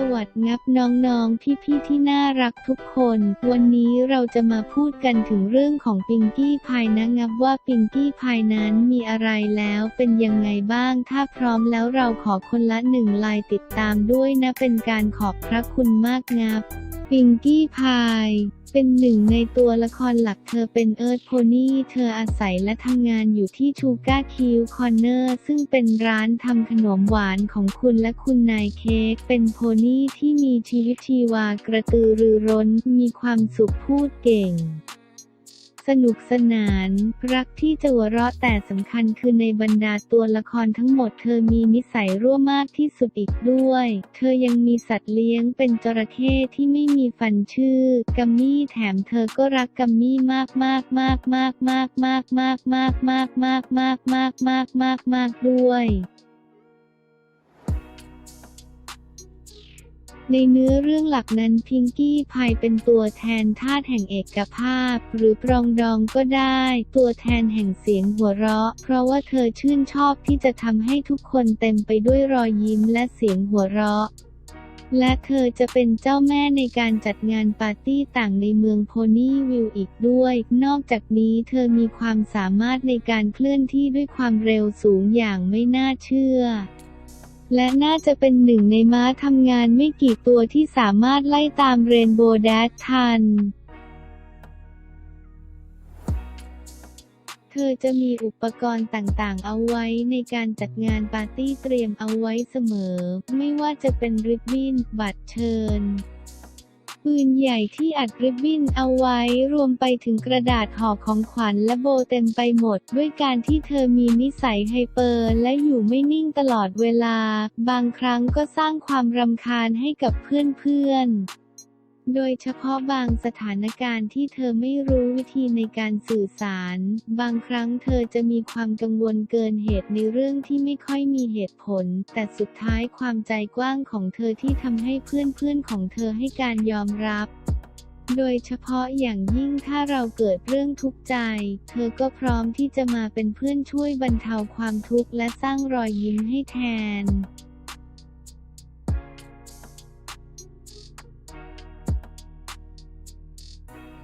สวัสดีับน้องๆ พี่ๆ ที่น่ารักทุกคน วันนี้เราจะมาพูดกันถึงเรื่องของปิงกี้พายนะงับว่าปิงกี้พายนั้นมีอะไรแล้วเป็นยังไงบ้าง ถ้าพร้อมแล้วเราขอคนละหนึ่งไลน์ติดตามด้วยนะเป็นการขอบพระคุณมากงับ ปิงกี้พาย เป็นหนึ่งในตัวละครหลักเธอเป็นเอิร์ธโพนี่ เธออาศัยและทำงานอยู่ที่ชูก้าคิวคอนเนอร์ ซึ่งเป็นร้านทำขนมหวานของคุณและคุณนายเค้ก เป็นโพนี่ที่มีชีวิตชีวากระตือรือร้น มีความสุขพูดเก่ง สนุกสนาน รักที่จะหัวเราะแต่สำคัญคือในบรรดาตัวละครทั้งหมดเธอมีนิสัยร่วมมากที่สุดอีกด้วย เธอยังมีสัตว์เลี้ยงเป็นจระเข้ที่ไม่มีฟันชื่อ กัมมี่แถมเธอก็รักกัมมี่มากมากมากมากมากมากมากมากมากมากมากมากมากมากมากด้วย ในเนื้อเรื่องหลักนั้นพิงกี้พายเป็นตัวแทนธาตุแห่งเอกภาพ หรือปรองดองก็ได้ ตัวแทนแห่งเสียงหัวเราะ เพราะว่าเธอชื่นชอบที่จะทำให้ทุกคนเต็มไปด้วยรอยยิ้มและเสียงหัวเราะ และเธอจะเป็นเจ้าแม่ในการจัดงานปาร์ตี้ต่างในเมืองโพนี่วิลอีกด้วย นอกจากนี้เธอมีความสามารถในการเคลื่อนที่ด้วยความเร็วสูงอย่างไม่น่าเชื่อ และน่าจะเป็นหนึ่งในม้าทำงานไม่กี่ตัวที่สามารถไล่ตามเรนโบว์แดชทัน เธอจะมีอุปกรณ์ต่างๆ เอาไว้ในการจัดงานปาร์ตี้เตรียมเอาไว้เสมอ ไม่ว่าจะเป็นริบบิ้น บัตรเชิญ ปืนใหญ่ที่อัดริบบิ้นเอาไว้รวมไปถึงกระดาษห่อของขวัญและโบเต็มไปหมด ด้วยการที่เธอมีนิสัยไฮเปอร์และอยู่ไม่นิ่งตลอดเวลา บางครั้งก็สร้างความรำคาญให้กับเพื่อนๆ โดยเฉพาะบางสถานการณ์ที่เธอไม่รู้วิธีในการสื่อสาร บางครั้งเธอจะมีความกังวลเกินเหตุในเรื่องที่ไม่ค่อยมีเหตุผล แต่สุดท้ายความใจกว้างของเธอที่ทำให้เพื่อนๆของเธอให้การยอมรับโดยเฉพาะอย่างยิ่งถ้าเราเกิดเรื่องทุกข์ใจ เธอก็พร้อมที่จะมาเป็นเพื่อนช่วยบรรเทาความทุกข์และสร้างรอยยิ้มให้แทน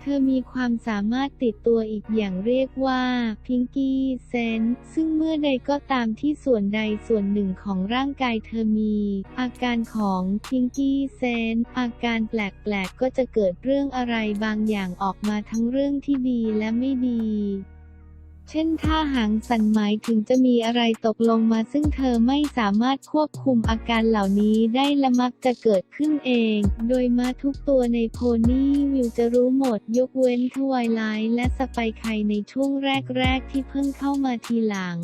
เธอมีความสามารถติดตัวอีกอย่างเรียกว่าพิงกี้เซนซึ่งเมื่อใดก็ตามที่ส่วนใดส่วนหนึ่งของร่างกายเธอมี อาการของพิงกี้เซนอาการแปลกๆก็จะเกิดเรื่องอะไรบางอย่างออกมาทั้งเรื่องที่ดีและไม่ดี เช่นถ้าหางสั่นหมายถึงจะมีอะไรตกลงมาซึ่งเธอไม่สามารถควบคุมอาการเหล่านี้ได้และมักจะเกิดขึ้นเอง โดยมาทุกตัวในโพนี่วิวจะรู้หมดยกเว้นทวายไลท์และสไปไคในช่วงแรกๆที่เพิ่งเข้ามาทีหลัง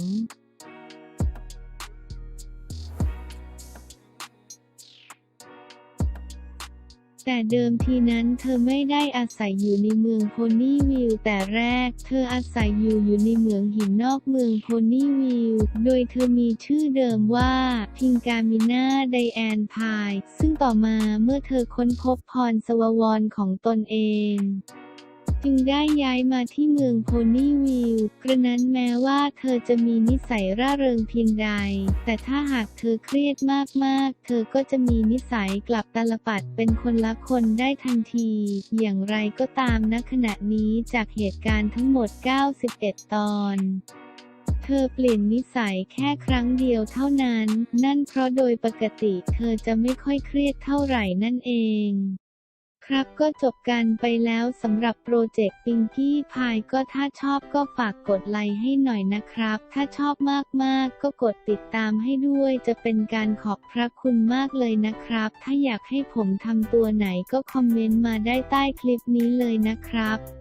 แต่เดิมทีนั้นเธอไม่ได้อาศัยอยู่ในเมืองโพนี่วิลแต่แรก เธออาศัยอยู่อยู่ในเมืองหินนอกเมืองโพนี่วิลโดยเธอมีชื่อเดิมว่าพิงกามิน่าไดแอนพาย ซึ่งต่อมาเมื่อเธอค้นพบพรสววรของตนเอง จึงได้ย้ายมาที่เมืองโพนี่วิลกระนั้นแม้ว่าเธอจะมีนิสัยร่าเริงเพียงใด แต่ถ้าหากเธอเครียดมากๆ เธอก็จะมีนิสัยกลับตาลปัดเป็นคนละคนได้ทันที อย่างไรก็ตามณขณะนี้จากเหตุการณ์ทั้งหมด 91 ตอนเธอเปลี่ยนนิสัยแค่ครั้งเดียวเท่านั้น นั่นเพราะโดยปกติเธอจะไม่ค่อยเครียดเท่าไหร่นั่นเอง ครับก็จบกันไปแล้วสำหรับโปรเจกต์ปิงกี้พายก็ถ้าชอบก็ฝากกดไลค์ให้หน่อยนะครับ ถ้าชอบมากๆ ก็กดติดตามให้ด้วยจะเป็นการขอบพระคุณมากเลยนะครับ ถ้าอยากให้ผมทำตัวไหนก็คอมเมนต์มาได้ใต้คลิปนี้เลยนะครับ